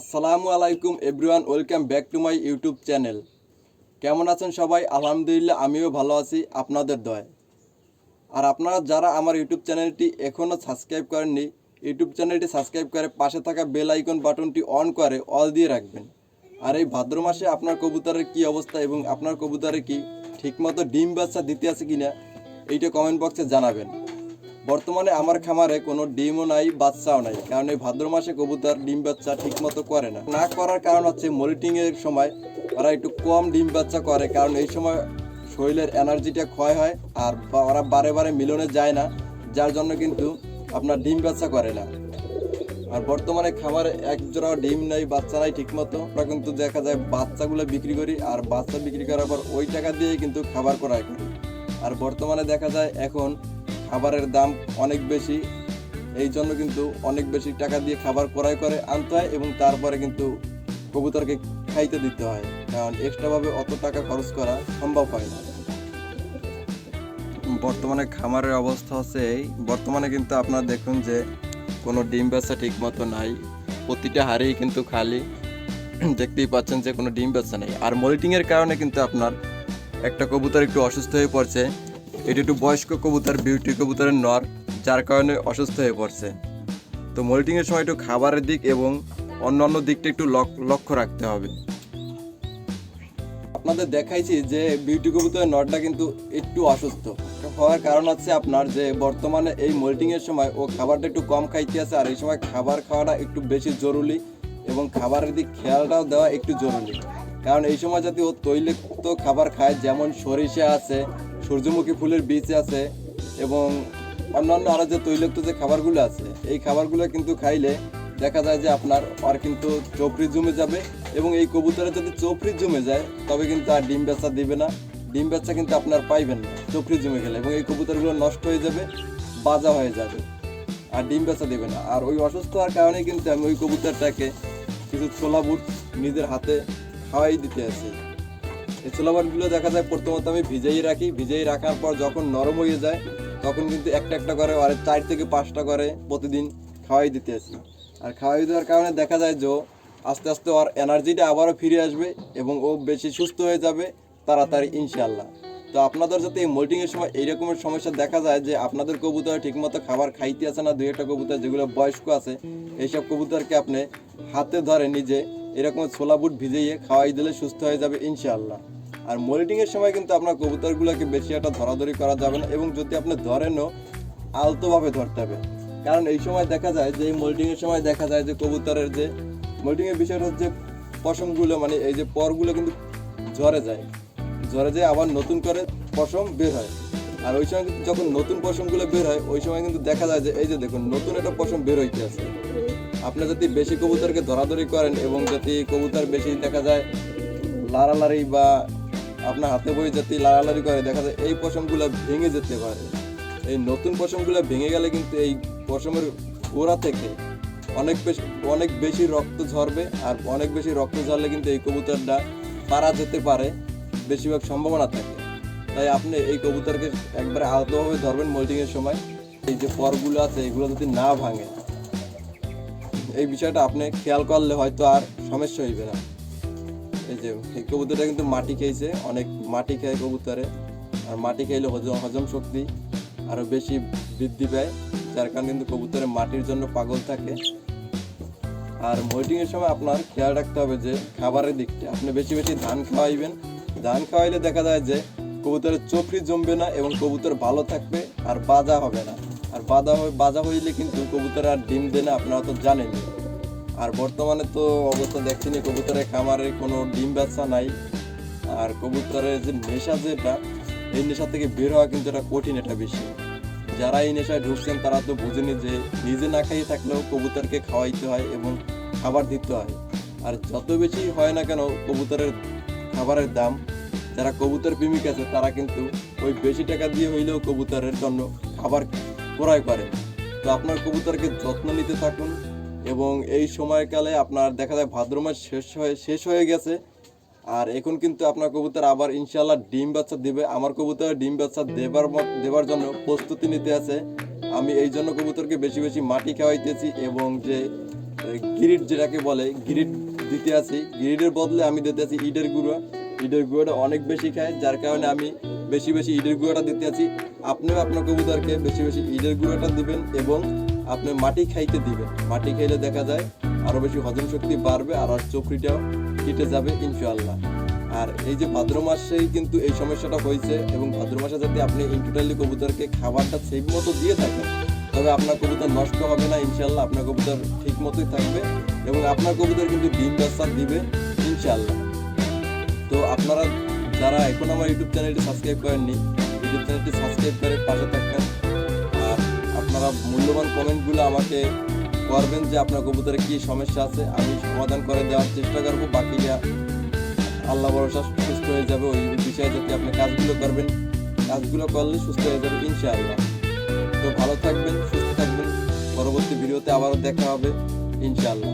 আসসালামু আলাইকুম everyone, welcome back to my YouTube channel. কেমন আছেন সবাই? আলহামদুলিল্লাহ, আমিও ভালো আছি, আপনাদের দয় আর আপনারা যারা আমার ইউটিউব চ্যানেলটি এখনও সাবস্ক্রাইব করেননি, ইউটিউব চ্যানেলটি সাবস্ক্রাইব করে পাশে থাকা বেল আইকন বাটনটি অন করে অল দিয়ে রাখবেন। আর এই ভাদ্র মাসে আপনার কবুতরের কি অবস্থা এবং আপনার কবুতরে কি ঠিকমতো ডিম বাচ্চা দিতে আছে কিনা, এইটা কমেন্ট বক্সে জানাবেন। বর্তমানে আমার খামারে কোনো ডিমও নাই, বাচ্চাও নাই। কারণ এই ভাদ্র মাসে কবুতর, ডিম বাচ্চা ঠিকমতো করে না। না করার কারণ হচ্ছে মোল্টিং এর সময় ওরা একটু কম ডিম বাচ্চা করে, কারণ এই সময় শরীরের এনার্জিটা ক্ষয় হয় আর ওরা বারে বারে মিলনে যায় না, যার জন্য কিন্তু আপনার ডিম বাচ্চা করে না। আর বর্তমানে খামারে এক জোড়া ডিম নাই, বাচ্চা নাই ঠিকমতো। আমরা কিন্তু দেখা যায় বাচ্চাগুলো বিক্রি করি আর বাচ্চা বিক্রি করার পর ওই টাকা দিয়ে কিন্তু খাবার ক্রয় করি। আর বর্তমানে দেখা যায় এখন খাবারের দাম অনেক বেশি। এই জন্য কিন্তু অনেক বেশি টাকা দিয়ে খাবার ক্রয় করে, আনতে হয় এবং তারপরে কিন্তু কবুতরকে খাইতে দিতে হয়। কারণ এক্সট্রাভাবে অত টাকা খরচ করা সম্ভব হয় না। বর্তমানে খামারের অবস্থা হচ্ছে এই। বর্তমানে কিন্তু আপনারা দেখুন যে কোনো ডিম বেচা ঠিক মতো নাই। প্রতিটা হাড়েই কিন্তু খালি। দেখতেই পাচ্ছেন যে কোনো ডিম বেচা নেই। আর মল্টিংয়ের কারণে কিন্তু আপনার একটা কবুতর একটু অসুস্থ হয়ে পড়ছে। এটি একটু বয়স্ক কবুতর, বিউটি কবুতরের নর, যার কারণে অসুস্থ হয়ে পড়ছে। তো মল্টিংয়ের সময় একটু খাবারের দিক এবং অন্যান্য দিকটা একটু লক্ষ্য রাখতে হবে। আপনাদের দেখাইছি যে বিউটি কবুতরের নটটা কিন্তু একটু অসুস্থ। হওয়ার কারণ হচ্ছে আপনার যে বর্তমানে এই মোল্টিং এর সময় ও খাবারটা একটু কম খাইতে আছে আর এই সময় খাবার খাওয়াটা একটু বেশি জরুরি এবং খাবারের দিক খেয়ালটাও দেওয়া একটু জরুরি। কারণ এই সময় যদি ও তৈলাক্ত খাবার খায়, যেমন সরিষা আছে সূর্যমুখী ফুলের বীজ আছে এবং অন্যান্য আরও যে তৈলাক্ত যে খাবারগুলো আছে, এই খাবারগুলো কিন্তু খাইলে দেখা যায় যে আপনার আর কিন্তু চোপড়ি জমে যাবে এবং এই কবুতরে যদি চোপড়ি জমে যায়, তবে কিন্তু আর ডিম বেচা দিবে না। ডিম বেচা কিন্তু আপনার পাইবেন না, চোপড়ি জমে গেলে এবং এই কবুতরগুলো নষ্ট হয়ে যাবে, বাজা হয়ে যাবে, আর ডিম বেচা দেবে না। আর ওই অসুস্থ হওয়ার কারণে কিন্তু আমি ওই কবুতরটাকে কিছু ছোলা বুট নিজের হাতে খাওয়াই দিতে আছি। এই ছোলা বুটগুলো দেখা যায় প্রথমত আমি ভিজেই রাখি। ভিজেই রাখার পর যখন নরম হয়ে যায়, তখন কিন্তু একটা একটা করে আর চার থেকে পাঁচটা করে প্রতিদিন খাওয়াই দিতে আছি আর খাওয়াই দেওয়ার কারণে দেখা যায় যে আস্তে আস্তে ওর এনার্জিটা আবারও ফিরে আসবে এবং ও বেশি সুস্থ হয়ে যাবে তাড়াতাড়ি ইনশাল্লাহ তো আপনাদের যাতে এই মোল্টিংয়ের সময় এই রকমের সমস্যা দেখা যায় যে আপনাদের কবুতর ঠিকমতো খাবার খাইতে আছে না, দুই একটা কবুতর যেগুলো বয়স্ক আছে, এইসব কবুতরকে আপনি হাতে ধরে নিজে এরকম ছোলা বুট ভিজিয়ে খাওয়াই দিলে সুস্থ হয়ে যাবে, ইনশাআল্লাহ। আর মোল্টিংয়ের সময় কিন্তু আপনার কবুতরগুলোকে বেশি একটা ধরাধরি করা যাবে না এবং যদি আপনি ধরেনও, আলতোভাবে ধরতে হবে। কারণ এই সময় দেখা যায় যে, এই মোল্টিংয়ের সময় দেখা যায় যে, কবুতরের যে মোল্টিংয়ের বিষয়টা হচ্ছে পশমগুলো মানে এই যে পরগুলো কিন্তু ঝরে যায়। ঝরে যায় আবার নতুন করে পশম বের হয়। আর ওই সময় যখন নতুন পশমগুলো বের হয়, ওই সময় কিন্তু দেখা যায় যে, এই যে দেখুন, নতুন একটা পশম বের হইতে আছে। আপনি যদি বেশি কবুতরকে ধরাধরি করেন এবং যদি কবুতর বেশি দেখা যায় লাড়ালাড়ি বা আপনার হাতে বই যাতে লাড়ালাড়ি করে, দেখা যায় এই পশমগুলো ভেঙে যেতে পারে। এই নতুন পশমগুলো ভেঙে গেলে কিন্তু এই পশমের গোড়া থেকে অনেক বেশি অনেক বেশি রক্ত ঝরবে আর অনেক বেশি রক্ত ঝরলে কিন্তু এই কবুতরটা মারা যেতে পারে, বেশিরভাগ সম্ভাবনা থাকে। তাই আপনি এই কবুতরকে একবারে আলতোভাবে ধরবেন মোল্টিংয়ের সময়। এই যে পরগুলো আছে, এগুলো যদি না ভাঙে, এই বিষয়টা আপনি খেয়াল করলে হয়তো আর সমস্যা হইবে না। এই যে কবুতরটা কিন্তু মাটি খেয়েছে, অনেক মাটি খায় কবুতরে। আর মাটি খাইলে হজম হজম শক্তি আরও বেশি বৃদ্ধি পায়, যার কারণে কিন্তু কবুতরে মাটির জন্য পাগল থাকে। আর মোল্টিংয়ের সময় আপনার খেয়াল রাখতে হবে যে, খাবারের দিকটা, আপনি বেশি বেশি ধান খাওয়াইবেন। ধান খাওয়াইলে দেখা যায় যে, কবুতরের চোখরি জমবে না এবং কবুতর ভালো থাকবে, আর বাজা হবে না। আর বাজা হয়ে, বাজা হইলে কিন্তু কবুতর আর ডিম দেয় না, আপনারা তো জানেনই। আর বর্তমানে তো অবস্থা দেখছেনি কবুতরের খামারে কোনো ডিম ব্যবসা নাই। আর কবুতরের যে নেশা যেটা এই নেশা থেকে বের হওয়া কিন্তু এটা কঠিন এটা বেশি যারা এই নেশায় ঢুকছেন, তারা তো বুঝেনি যে নিজে না খাইয়ে থাকলেও কবুতরকে খাওয়াইতে হয় এবং খাবার দিতে হয়। আর যত বেশি হয় না কেন, কবুতরের খাবারের দাম, যারা কবুতর প্রেমিক আছে, তারা কিন্তু ওই বেশি টাকা দিয়ে হইলেও কবুতরের জন্য খাবার ক্রয় করে। তো আপনার কবুতরকে যত্ন নিতে থাকুন এবং এই সময়কালে আপনার দেখা যায় ভাদ্র মাস শেষ হয়ে শেষ হয়ে গেছে। আর এখন কিন্তু আপনার কবুতর আবার ইনশাল্লাহ ডিম বাচ্চা দিবে। আমার কবুতর ডিম বাচ্চা দেবার দেবার জন্য প্রস্তুতি নিতে আছে। আমি এই জন্য কবুতরকে বেশি বেশি মাটি খাওয়াইতেছি এবং যে গিরিট যেটাকে বলে, গিরিট দিতে আছি। গিরিটের বদলে আমি দিতে আছি ইটের গুঁড়ো। ইটের গুঁড়োটা অনেক বেশি খায়, যার কারণে আমি বেশি বেশি ইটের গুঁড়োটা দিতে আছি। আপনিও আপনার কবুতরকে বেশি বেশি ইটের গুঁড়োটা দিবেন এবং আপনি মাটি খাইতে দিবেন। মাটি খাইলে দেখা যায় আরও বেশি হজম শক্তি বাড়বে আর আর চোখরিটাও কেটে যাবে ইনশাআল্লাহ। আর এই যে ভাদ্র মাসেই কিন্তু এই সমস্যাটা হয়েছে এবং ভাদ্র মাসে যাতে আপনি ইন্টোটালি কবুতরকে খাবারটা সেই মতো দিয়ে থাকেন, তবে আপনার কবুতর নষ্ট হবে না ইনশাল্লাহ আপনার কবুতর ঠিক মতোই থাকবে এবং আপনার কবুতর কিন্তু ডিম বাচ্চা দিবে ইনশাল্লাহ তো আপনারা যারা এখন আমার ইউটিউব চ্যানেলটি সাবস্ক্রাইব করেননি ইউটিউব চ্যানেলটি সাবস্ক্রাইব করে পাশে থাকবেন। আপনারা মূল্যবান কমেন্টগুলো আমাকে করবেন যে আপনার কবুতরে কী সমস্যা আছে, আমি সমাধান করে দেওয়ার চেষ্টা করব। বাকিটা আল্লাহ ভরসা, সুস্থ হয়ে যাবে। ওই বিষয়ে যাতে আপনি কাজগুলো করবেন, কাজগুলো করলে সুস্থ হয়ে যাবে ইনশাআল্লাহ। তো ভালো থাকবেন, সুস্থ থাকবেন। পরবর্তী ভিডিওতে আবারও দেখা হবে, ইনশাআল্লাহ।